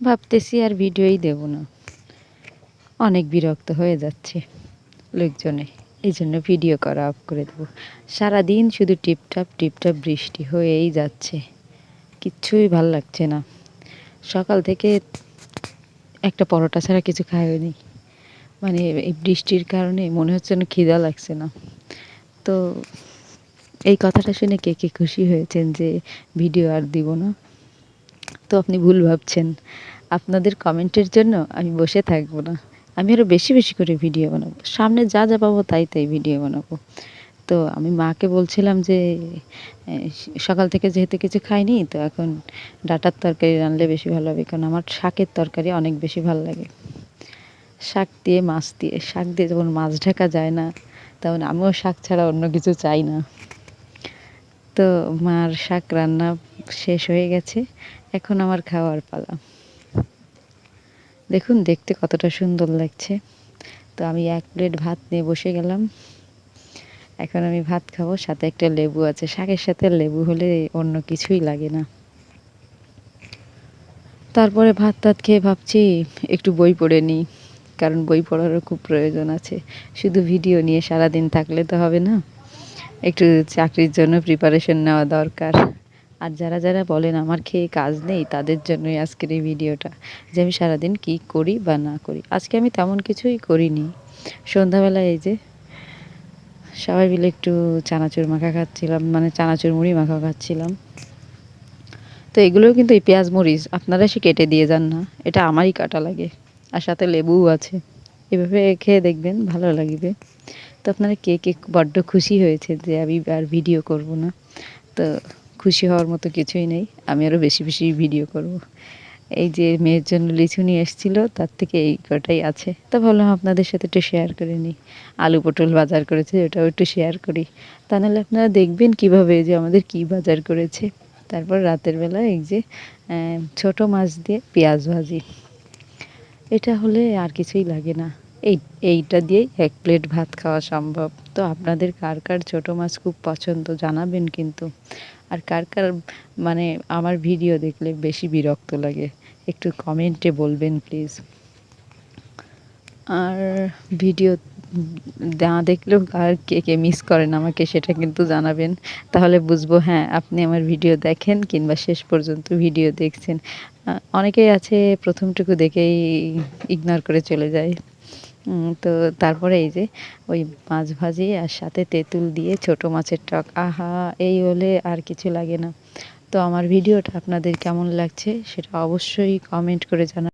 ভাবতেছি আর ভিডিওই দেব না। অনেক বিরক্ত হয়ে যাচ্ছে লোকজনে। এই জন্য ভিডিও করা অফ করে দেবো। সারাদিন শুধু টিপটাপ টিপটাপ বৃষ্টি হয়েই যাচ্ছে। কিচ্ছুই ভালো লাগছে না। সকাল থেকে একটা পরোটা ছাড়া কিছু খাইনি মানে এই বৃষ্টির কারণে মনে হচ্ছে না খিদা লাগছে না। তো এই কথাটা শুনে কে কে খুশি হয়েছেন যে ভিডিও আর দিব না? তো আপনি ভুল ভাবছেন। আপনাদের কমেন্টের জন্য আমি বসে থাকব না। আমি আরও বেশি বেশি করে ভিডিও বানাবো। সামনে যা যা পাবো তাই তাই ভিডিও বানাবো। তো আমি মাকে বলছিলাম যে সকাল থেকে যেহেতু কিছু খাইনি, তো এখন ডাটার তরকারি রানলে বেশি ভালো হবে, কারণ আমার শাকের তরকারি অনেক বেশি ভালো লাগে। শাক দিয়ে, মাছ দিয়ে, শাক দিয়ে যখন মাছ ঢাকা যায় না তেমন আমিও শাক ছাড়া অন্য কিছু চাই না। তো মার শাক রান্না শেষ হয়ে গেছে। এখন আমার খাওয়ার পালা। দেখুন, দেখতে কতটা সুন্দর লাগছে। তো আমি এক প্লেট ভাত নিয়ে বসে গেলাম। এখন আমি ভাত খাব, সাথে একটা লেবু আছে। শাকের সাথে লেবু হলে অন্য কিছুই লাগে না। তারপরে ভাত টাত খেয়ে ভাবছি, একটু বই পড়ে নিই, কারণ বই পড়ারও খুব প্রয়োজন আছে। শুধু ভিডিও নিয়ে সারাদিন থাকলে তো হবে না। একটু চাকরির জন্য প্রিপারেশন নেওয়া দরকার। আর যারা যারা বলেন আমার খেয়ে কাজ নেই, তাদের জন্যই আজকের এই ভিডিওটা, যে আমি সারাদিন কী করি বা না করি। আজকে আমি তেমন কিছুই করিনি। সন্ধ্যাবেলায় এই যে সবাই মিলে একটু চানাচুর মাখা খাচ্ছিলাম মানে চানাচুর মুড়ি মাখা খাচ্ছিলাম। তো এগুলোও কিন্তু এই পেঁয়াজ মরিচ, আপনারা সে কেটে দিয়ে যান না, এটা আমারই কাটা লাগে। আর সাথে লেবুও আছে। এভাবে খেয়ে দেখবেন, ভালো লাগবে। তো আপনারা কে কে বড্ড খুশি হয়েছে যে আমি আর ভিডিও করব না। তো খুশি হওয়ার মতো কিছুই নেই। আমি আরও বেশি বেশি ভিডিও করব। এই যে মেয়ের জন্য লিচু নিয়ে এসেছিল, তার থেকে এই কটাই আছে। তা ভাবলাম আপনাদের সাথে একটু শেয়ার করে নিই। আলু পটল বাজার করেছে, ওটাও একটু শেয়ার করি। তা নাহলে আপনারা দেখবেন কীভাবে যে আমাদের কি বাজার করেছে। তারপর রাতের বেলা এই যে ছোট মাছ দিয়ে পেঁয়াজ ভাজি। এটা হলে আর কিছুই লাগে না। এই, এইটা দিয়েই এক প্লেট ভাত খাওয়া সম্ভব। তো আপনাদের কার কার ছোটো মাছ খুব পছন্দ জানাবেন কিন্তু। আর কার কার মানে আমার ভিডিও দেখলে বেশি বিরক্ত লাগে? একটু কমেন্টে বলবেন, প্লিজ। আর ভিডিও না দেখলেও কার কে কে মিস করেন আমাকে সেটা কিন্তু জানাবেন। তাহলে বুঝব হ্যাঁ আপনি আমার ভিডিও দেখেন কিংবা শেষ পর্যন্ত ভিডিও দেখছেন। অনেকেই আছে প্রথমটুকু দেখেই ইগনোর করে চলে যায়। তো তারপরে এই যে ওই মাছ ভাজি আর সাথে তেঁতুল দিয়ে ছোট মাছের টক। আহা, এই হলে আর কিছু লাগে না। তো আমার ভিডিওটা আপনাদের কেমন লাগছে সেটা অবশ্যই কমেন্ট করে জানা